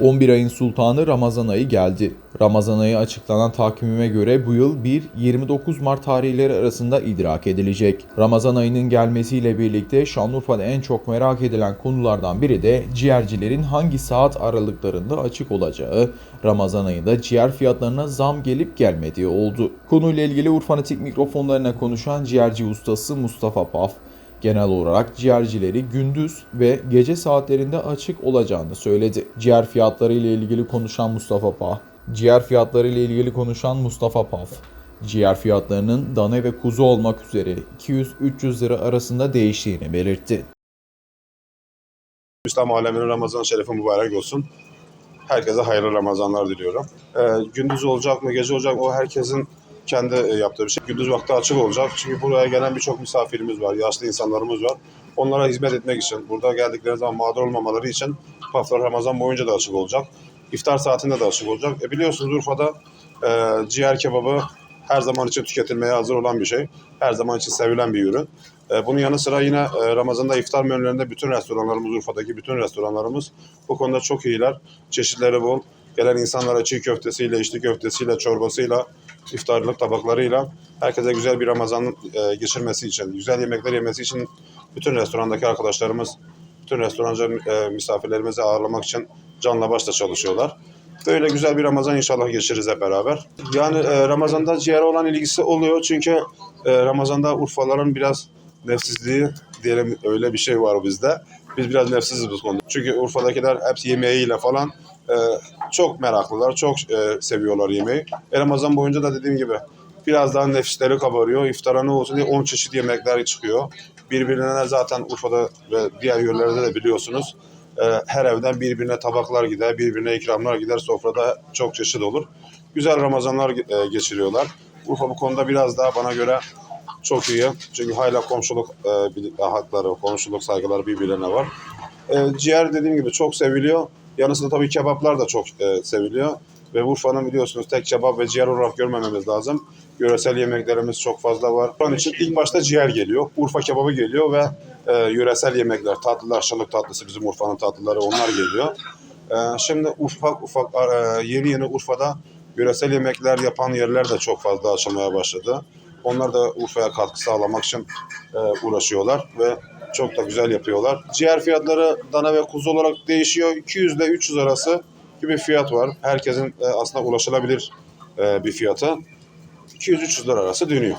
11 ayın sultanı Ramazan ayı geldi. Ramazan ayı açıklanan takvime göre bu yıl 1-29 Mart tarihleri arasında idrak edilecek. Ramazan ayının gelmesiyle birlikte Şanlıurfa'da en çok merak edilen konulardan biri de ciğercilerin hangi saat aralıklarında açık olacağı, Ramazan ayında ciğer fiyatlarına zam gelip gelmediği oldu. Konuyla ilgili Urfanatik mikrofonlarına konuşan ciğerci ustası Mustafa Paf, genel olarak ciğercileri gündüz ve gece saatlerinde açık olacağını söyledi. Ciğer fiyatları ile ilgili konuşan Mustafa Paf, ciğer fiyatları ile ilgili konuşan Mustafa Paf, ciğer fiyatlarının dana ve kuzu olmak üzere 200-300 lira arasında değiştiğini belirtti. İslam aleminin Ramazan şerefi mübarek olsun. Herkese hayırlı Ramazanlar diliyorum. Ee, gündüz olacak mı, gece olacak mı o herkesin kendi e, yaptığı bir şey. Gündüz vakti açık olacak. Çünkü buraya gelen birçok misafirimiz var, yaşlı insanlarımız var. Onlara hizmet etmek için, burada geldikleri zaman mağdur olmamaları için haftalar Ramazan boyunca da açık olacak. İftar saatinde de açık olacak. E biliyorsunuz Urfa'da e, ciğer kebabı her zaman için tüketilmeye hazır olan bir şey. Her zaman için sevilen bir ürün. E, bunun yanı sıra yine e, Ramazan'da iftar menülerinde bütün restoranlarımız, Urfa'daki bütün restoranlarımız bu konuda çok iyiler. Çeşitleri bol. Gelen insanlara çiğ köftesiyle, içli köftesiyle, çorbasıyla, iftarlık tabaklarıyla herkese güzel bir Ramazan e, geçirmesi için, güzel yemekler yemesi için bütün restorandaki arkadaşlarımız, bütün restorancı e, misafirlerimizi ağırlamak için canla başla çalışıyorlar. Böyle güzel bir Ramazan inşallah geçiririz hep beraber. Yani e, Ramazan'da ciğere olan ilgisi oluyor çünkü e, Ramazan'da Urfaların biraz nefsizliği diyelim öyle bir şey var bizde. Biz biraz nefsiziz bu konuda. Çünkü Urfa'dakiler hepsi yemeğiyle falan e, çok meraklılar, çok e, seviyorlar yemeği. E, Ramazan boyunca da dediğim gibi biraz daha nefisleri kabarıyor. İftara ne olsun diye 10 çeşit yemekler çıkıyor. Birbirine zaten Urfa'da ve diğer yerlerde de biliyorsunuz. e, her evden birbirine tabaklar gider, birbirine ikramlar gider. Sofrada çok çeşit olur. Güzel Ramazanlar e, geçiriyorlar. Urfa bu konuda biraz daha bana göre çok iyi. Çünkü hala komşuluk e, bil- hakları, komşuluk saygıları birbirlerine var. E, ciğer dediğim gibi çok seviliyor. Yanı sıra tabii kebaplar da çok e, seviliyor. Ve Urfa'nın biliyorsunuz tek kebap ve ciğer olarak görmememiz lazım. Yöresel yemeklerimiz çok fazla var. An için ilk başta ciğer geliyor. Urfa kebabı geliyor ve e, yöresel yemekler, tatlılar, şalık tatlısı bizim Urfa'nın tatlıları onlar geliyor. E, şimdi ufak ufak e, yeni yeni Urfa'da yöresel yemekler yapan yerler de çok fazla açılmaya başladı. Onlar da Urfa'ya katkı sağlamak için e, uğraşıyorlar ve çok da güzel yapıyorlar. Ciğer fiyatları dana ve kuzu olarak değişiyor. 200 ile 300 arası gibi fiyat var. Herkesin e, aslında ulaşılabilir e, bir fiyatı. 200-300 lira arası dönüyor.